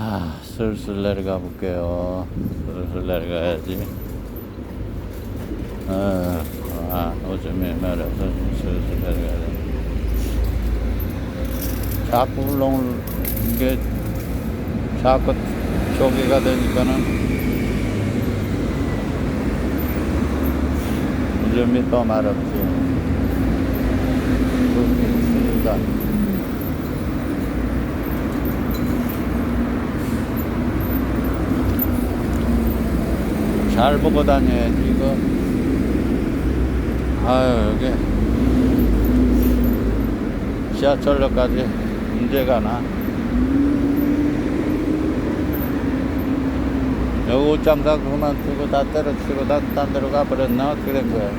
아, 슬슬 내려가 볼게요. 슬슬 내려가야지. 아, 아 오줌이 말아서 슬슬 내려가야 돼. 자꾸 울렁울, 이게 자꾸 저기가 되니까는 오줌이 더 마렵지. 그렇습니다. 잘 보고 다녀야지 이거. 아유 여기. 지하철역까지 문제가 나. 여기 옷장사 그만 두고 다 때려치고 다 딴 데로 가버렸나? 어떻게 된 거야?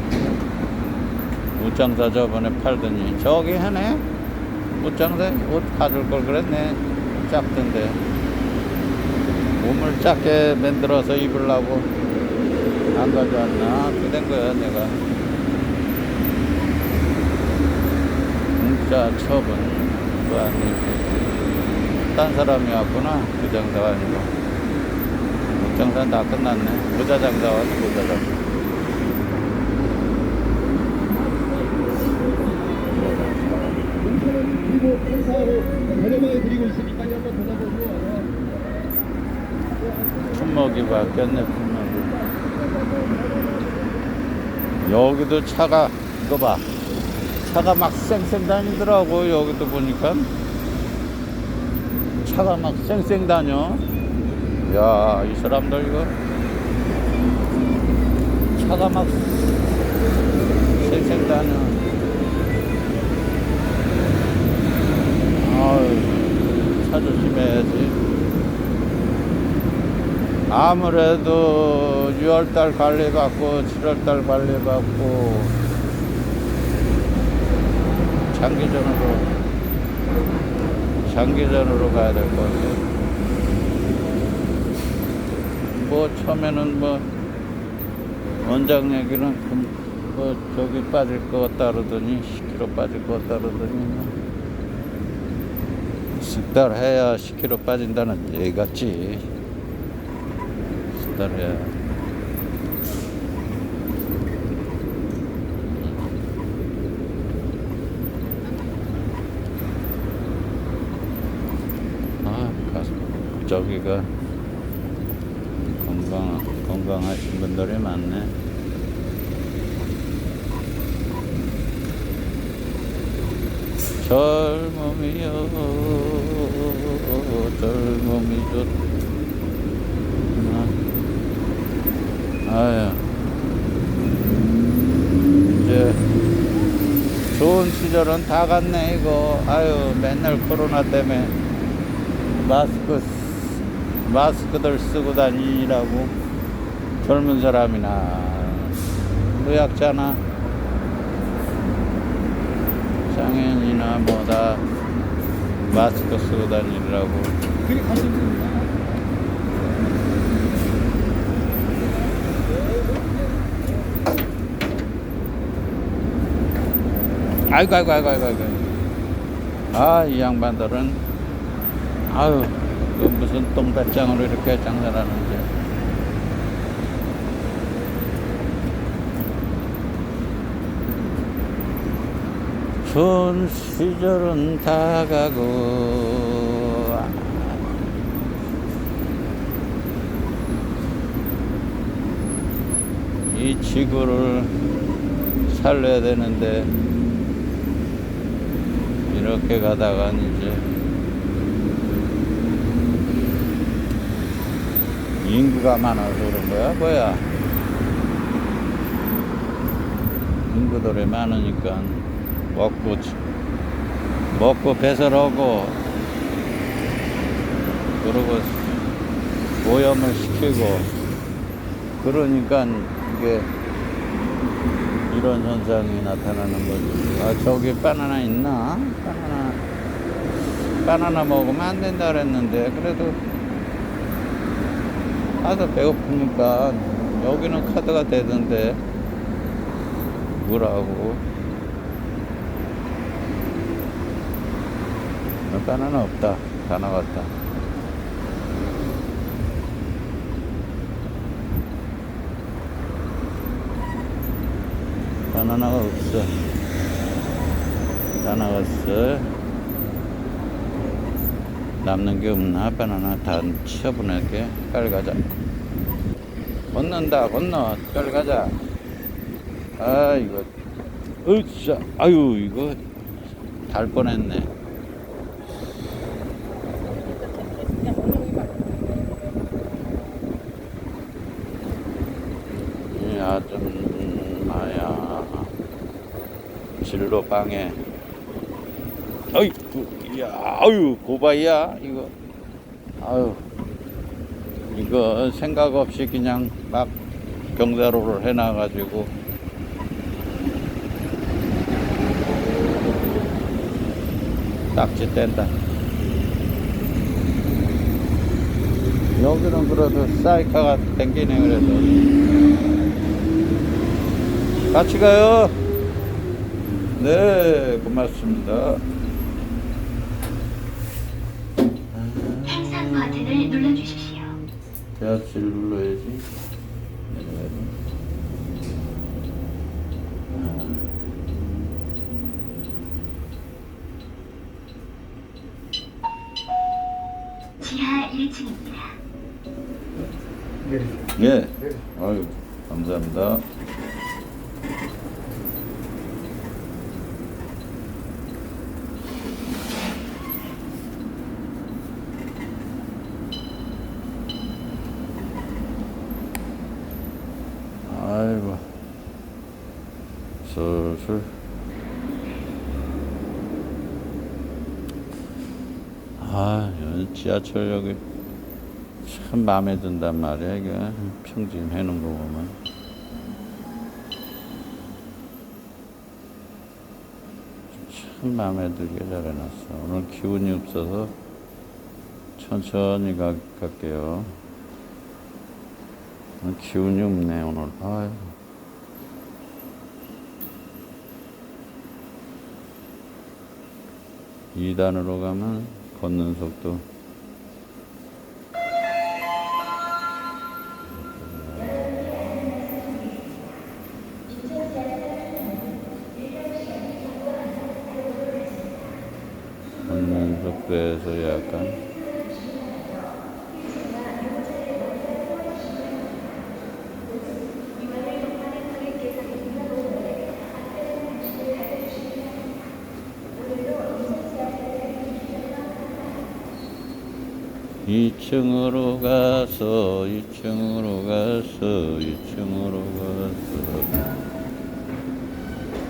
옷장사 저번에 팔더니. 저기 하네. 옷장사 옷 가줄 걸 그랬네. 작던데. 몸을 작게 만들어서 입으려고 안 가져왔나? 어떻게 된 거야, 내가. 문자 처분. 그거 아니지. 딴 사람이 왔구나. 그 장사가 아니고. 그 장사는 다 끝났네. 모자 장사 왔네, 모자 장사. 그리고 행사로 저렴하게 드리고 있으니까 한번 받아보세요. 품목이 바뀌었네, 품목이. 여기도 차가, 이거 봐. 차가 막 쌩쌩 다니더라고, 여기도 보니까. 차가 막 쌩쌩 다녀. 야, 이 사람들 이거. 차가 막 쌩쌩 다녀. 아유, 차 조심해야지. 아무래도 6월달 관리 받고 7월달 관리 받고 장기전으로 장기전으로 가야 될 것 같아요. 뭐 처음에는 뭐 원장 얘기는 금- 뭐 저기 빠질 것 같다 그러더니 10kg 빠질 것 같다 그러더니 뭐 습달 해야 10kg 빠진다는 얘기 같지. 습달해야. 아, 가슴. 저기가 건강, 건강하신 분들이 많네. 젊음이여, 젊음이 좋구나. 아유. 이제 좋은 시절은 다 갔네, 이거. 아유, 맨날 코로나 때문에 마스크, 쓰- 마스크들 쓰고 다니라고 젊은 사람이나 노약자나 장애인이나 뭐다 마스크 쓰고 다니라고 그게 관심입니다. 아이고 아이고 아이고 아이고 아이고. 아 이 양반들은 아유 그 무슨 똥배짱으로 이렇게 장사를 하는지. 좋은 시절은 다 가고 이 지구를 살려야 되는데 이렇게 가다가 이제 인구가 많아서 그런 거야? 뭐야? 인구들이 많으니까 먹고 지- 먹고 배설하고 그러고 오염을 시키고 그러니까 이게 이런 현상이 나타나는 거지. 아, 저기 바나나 있나? 바나나. 바나나 먹으면 안 된다 그랬는데, 그래도 하도 배고프니까 여기는 카드가 되던데, 뭐라고. 아, 바나나 없다. 다 나갔다. 바나나가 없어. 다 나갔어. 남는 게 없나? 바나나 다 치워보낼게. 빨리 가자. 건넌다, 건너. 빨리 가자. 아, 이거. 으쌰. 아유, 이거. 달 뻔했네. 이아줌마야. 진로 방에. 어이, 야, 아유, 고바이야, 이거. 아유, 이거 생각 없이 그냥 막 경사로를 해놔가지고. 딱지 뗀다. 여기는 그래도 사이카가 땡기네, 그래도. 같이 가요. 네, 고맙습니다. 항상 버튼을 눌러주십시오. 대하치를 눌러야지. 지하 1층입니다. 예. 아유, 감사합니다. 슬슬. 아, 지하철역이 참 마음에 든단 말이야, 이게. 평진 해 놓은 거 보면. 참 마음에 들게 잘 해놨어. 오늘 기운이 없어서 천천히 가, 갈게요. 기운이 없네, 오늘. 아유. 이단으로 가면 걷는 속도. 걷는 속도에서 약간 이층으로 가서 이층으로 가서 이층으로 가서.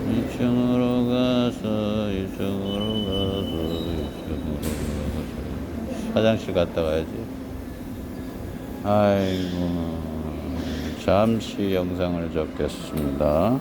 이층으로 가서 이층으로 가서 이층으로 가서. 화장실 갔다 가야지. 아이고 잠시 영상을 접겠습니다